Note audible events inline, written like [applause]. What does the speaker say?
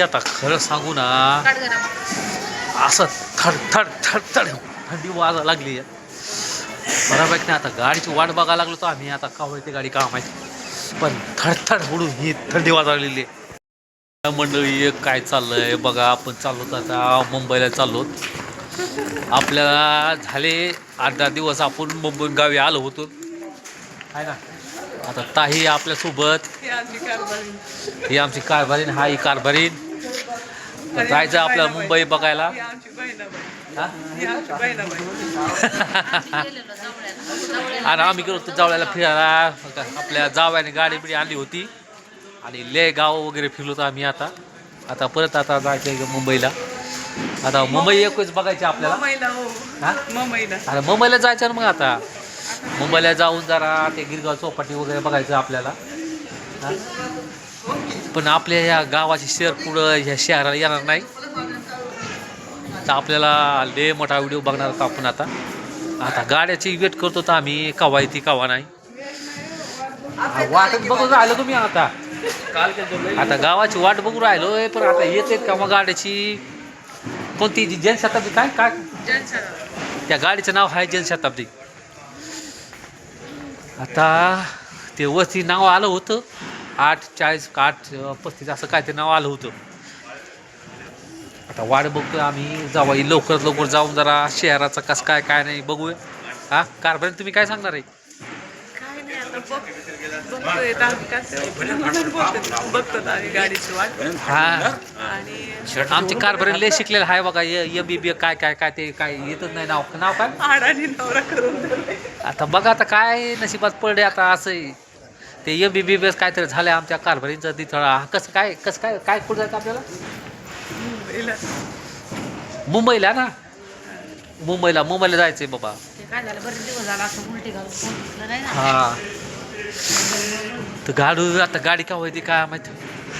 आता खरं सांगू ना. असं थड थड थड थड थंडी वाजा लागली. बऱ्यापैकी नाही आता गाडीची वाट बघायला लागलो तर आम्ही आता का ते गाडी का माहिती. पण थडथड उडून ही थंडी वाजवलेली आहे. मंडळी काय चाललंय बघा आपण चाललो आता मुंबईला चाललो. आपल्याला झाले आठ दहा दिवस आपण मुंबई गावी आलो होतो. आहे ना? आता ताही आपल्यासोबत. ही आमची कारभारी. ही आमची कारभारीन हा ही कारभारीन. तर जायचं आपल्याला मुंबई बघायला. [laughs] आणि आम्ही गेलो होतो जावळ्याला फिरायला. आपल्या जावयाने गाडी बिडी आणली होती. आणि ले गाव वगैरे फिरलो होतो आम्ही आता. आता परत आता जायचं मुंबईला. आता मुंबई एकच बघायची आपल्याला. मुंबईला हो. मुंबईला. अरे मुंबईला जायचं मग आता. मुंबईला जाऊन जरा ते गिरगाव चौपाटी वगैरे बघायचं आपल्याला? पण आपल्या ह्या गावाची शहर पुढं ह्या शहराला येणार नाही. तर आपल्याला ले मोठा व्हिडिओ बघणार आहोत आपण आता. आता गाड्याची वेट करतो तर आम्ही कवा येते कवा नाही. आ, वाटच बघून राहिलो तुम्ही आता. आता गावाची वाट बघून राहिलोय पण आता येते का मग गाड्याची? कोणती जी जनशताब्दी? काय काय. त्या गाडीचं नाव आहे जनशताब्दी. आता ते वरती नाव आलं होतं. आठ चाळीस का आठ पस्तीस असं काय ते नाव आलं होतं. आता वाट बघतोय आम्ही. जावा लवकरात लवकर जाऊन जरा शहराचा कसं काय काय नाही बघूया. हा? कारभारी तुम्ही काय सांगणार आहे? हा. आणि आमचे कारभारी लय शिकलेलं आहे बघा एम बी बी काय काय काय ते काय येतच नाही. नाव नाव काय. आता बघा आता काय नशिबात पडले आता असं ते एम बी बी बी एस काहीतरी झालंय आमच्या कारभारींचं तिथं. कसं काय कसं काय काय कुठं जायचं आपल्याला? मुंबईला. मुंबईला ना? मुंबईला मुंबईला जायचंय बाबा. ते काय झालं बरेच दिवस झाला असं उलटी घालून नाही ना? हा. तर गाडी आता गाडी का होती काय माहिती?